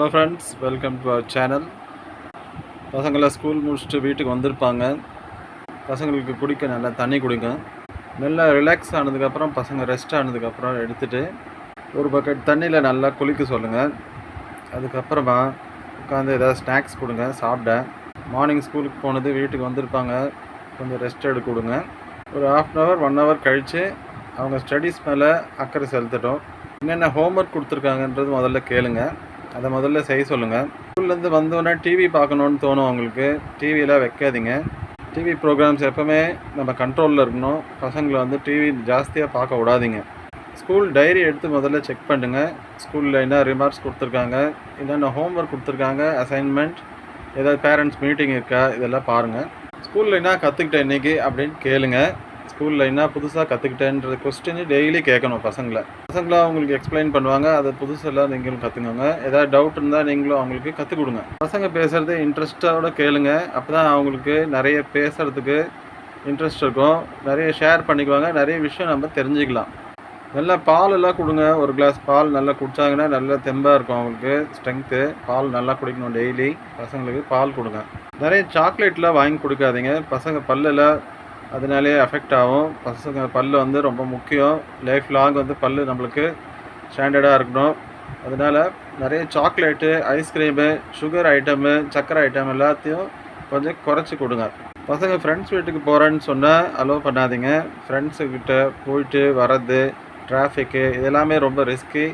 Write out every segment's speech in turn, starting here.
Hello friends welcome to our channel பசங்களாம் school முடிச்சுட்டு வீட்டுக்கு வந்திருப்பாங்க. பசங்களுக்கு குடிக்க நல்லா தண்ணி கொடுங்க. நல்லா ரிலாக்ஸ் ஆனதுக்கப்புறம் பசங்க ரெஸ்ட் ஆனதுக்கப்புறம் எடுத்துகிட்டு ஒரு பக்கெட் தண்ணியில் நல்லா குளிக்க சொல்லுங்கள் அதுக்கப்புறமா உட்காந்து ஏதாவது ஸ்நாக்ஸ் கொடுங்க சாப்பிட. மார்னிங் ஸ்கூலுக்கு போனது வீட்டுக்கு வந்திருப்பாங்க. கொஞ்சம் ரெஸ்ட் எடுக்க கொடுங்க. ஒரு half an hour one hour கழித்து அவங்க ஸ்டடீஸ் மேலே அக்கறை செலுத்தட்டும். என்னென்ன ஹோம்ஒர்க் கொடுத்துருக்காங்கன்றது முதல்ல கேளுங்கள் அதை முதல்ல செய்ய சொல்லுங்கள் ஸ்கூல்லேருந்து வந்தோடனே டிவி பார்க்கணுன்னு தோணும் அவங்களுக்கு டிவியெலாம் வைக்காதீங்க. டிவி ப்ரோக்ராம்ஸ் எப்போவுமே நம்ம கண்ட்ரோலில் இருக்கணும். பசங்களை வந்து டிவி ஜாஸ்தியாக பார்க்க விடாதீங்க. ஸ்கூல் டைரி எடுத்து முதல்ல செக் பண்ணுங்கள் ஸ்கூலில் என்ன ரிமார்க்ஸ் கொடுத்துருக்காங்க? என்னென்ன ஹோம்ஒர்க் கொடுத்துருக்காங்க? அசைன்மெண்ட் ஏதாவது பேரண்ட்ஸ் மீட்டிங் இருக்கா? இதெல்லாம் பாருங்கள் ஸ்கூலில் என்ன கற்றுக்கிட்டேன் இன்றைக்கி அப்படின்னு கேளுங்கள் ஸ்கூலில் என்ன புதுசாக கற்றுக்கிட்டேன்ற கொஸ்டின் டெய்லி கேட்கணும் பசங்களை. பசங்களாம் அவங்களுக்கு எக்ஸ்பிளைன் பண்ணுவாங்க அதை புதுசெல்லாம் நீங்களும் கற்றுக்கோங்க ஏதாவது டவுட் இருந்தால் நீங்களும் அவங்களுக்கு கற்றுக் கொடுங்க பசங்க பேசுகிறது இன்ட்ரெஸ்ட்டோட கேளுங்க. அப்போ தான் அவங்களுக்கு நிறைய பேசுகிறதுக்கு இன்ட்ரெஸ்ட் இருக்கும். நிறைய ஷேர் பண்ணிக்குவாங்க. நிறைய விஷயம் நம்ம தெரிஞ்சுக்கலாம். நல்லா பால் எல்லாம் கொடுங்க. ஒரு கிளாஸ் பால் நல்லா குடித்தாங்கன்னா நல்லா தெம்பாக இருக்கும் அவங்களுக்கு. ஸ்ட்ரென்த்து பால் நல்லா குடிக்கணும் டெய்லி பசங்களுக்கு பால் கொடுங்க. நிறைய சாக்லேட்லாம் வாங்கி கொடுக்காதீங்க. பசங்க பல்லெல்லாம் அதனாலே அஃபெக்ட் ஆகும். பசங்க பல் வந்து ரொம்ப முக்கியம். லைஃப் லாங் வந்து பல் நம்மளுக்கு ஸ்டாண்டர்டாக இருக்கணும். அதனால் நிறைய chocolate ice cream sugar item சர்க்கரை ஐட்டம் எல்லாத்தையும் கொஞ்சம் குறைச்சி கொடுங்க. பசங்க ஃப்ரெண்ட்ஸ் வீட்டுக்கு போகிறேன்னு சொன்னால் அலோவ் பண்ணாதீங்க. ஃப்ரெண்ட்ஸுக்கிட்ட போயிட்டு வர்றது டிராஃபிக்கு இதெல்லாமே ரொம்ப ரிஸ்கி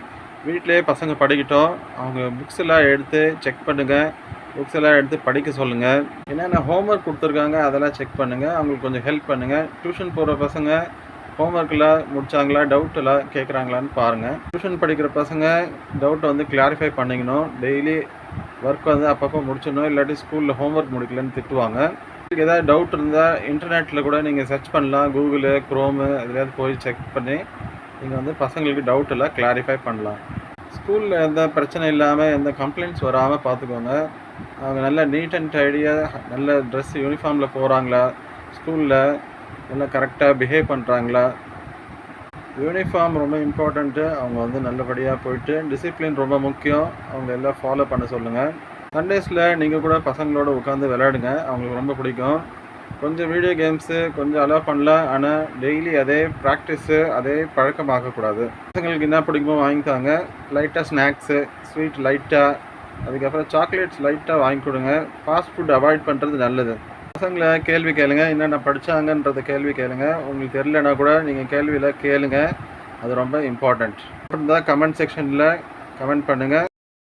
வீட்டிலே பசங்க படிக்கட்டும். அவங்க புக்ஸ் எல்லாம் எடுத்து செக் பண்ணுங்கள் புக்ஸ் எல்லாம் எடுத்து படிக்க சொல்லுங்கள் என்னென்ன ஹோம்ஒர்க் கொடுத்துருக்காங்க அதெல்லாம் செக் பண்ணுங்கள் அவங்களுக்கு கொஞ்சம் ஹெல்ப் பண்ணுங்கள் டியூஷன் போகிற பசங்க ஹோம்ஒர்க்கில் முடிச்சாங்களா டவுட் எல்லாம் கேட்குறாங்களான்னு பாருங்கள் டியூஷன் படிக்கிற பசங்க டவுட்டை வந்து கிளாரிஃபை பண்ணிக்கணும். டெய்லி ஒர்க் வந்து அப்பப்போ முடிச்சிடணும். இல்லாட்டி ஸ்கூலில் ஹோம்ஒர்க் முடிக்கலன்னு திட்டுவாங்க. உங்களுக்கு ஏதாவது டவுட் இருந்தால் இன்டர்நெட்டில் கூட நீங்கள் சர்ச் பண்ணலாம். கூகுளு க்ரோமு எதுலையாவது போய் செக் பண்ணி நீங்கள் வந்து பசங்களுக்கு டவுட் எல்லாம் கிளாரிஃபை பண்ணலாம். ஸ்கூலில் எந்த பிரச்சனை இல்லாமல் எந்த கம்ப்ளைண்ட்ஸ் வராமல் பார்த்துக்கோங்க. அவங்க நல்ல நீட் அண்ட் டைடியாக நல்ல ட்ரெஸ் யூனிஃபார்மில் போகிறாங்களா ஸ்கூலில் நல்லா கரெக்டாக பிஹேவ் பண்ணுறாங்களா யூனிஃபார்ம் ரொம்ப இம்பார்ட்டண்ட்டு அவங்க வந்து நல்லபடியாக போயிட்டு டிசிப்ளின் ரொம்ப முக்கியம். அவங்க எல்லாம் ஃபாலோ பண்ண சொல்லுங்கள் சண்டேஸில் நீங்கள் கூட பசங்களோட உட்காந்து விளையாடுங்க. அவங்களுக்கு ரொம்ப பிடிக்கும். கொஞ்சம் வீடியோ கேம்ஸு கொஞ்சம் அலோவ் பண்ணலாம். ஆனால் டெய்லி அதே ப்ராக்டிஸு அதே பழக்கமாகக்கூடாது பசங்களுக்கு என்ன பிடிக்குமோ வாங்கித்தாங்க லைட்டாக ஸ்நாக்ஸு ஸ்வீட் லைட்டாக அதுக்கப்புறம் சாக்லேட்ஸ் லைட்டாக வாங்கி கொடுங்க. ஃபாஸ்ட் ஃபுட் அவாய்ட் பண்ணுறது நல்லது. பசங்களை கேள்வி கேளுங்க. என்னென்ன படித்தாங்கன்றத கேள்வி கேளுங்க. உங்களுக்கு தெரிலனா கூட நீங்கள் கேள்வியில் கேளுங்க. அது ரொம்ப இம்பார்ட்டண்ட் தான் கமெண்ட் செக்ஷனில் கமெண்ட் பண்ணுங்கள்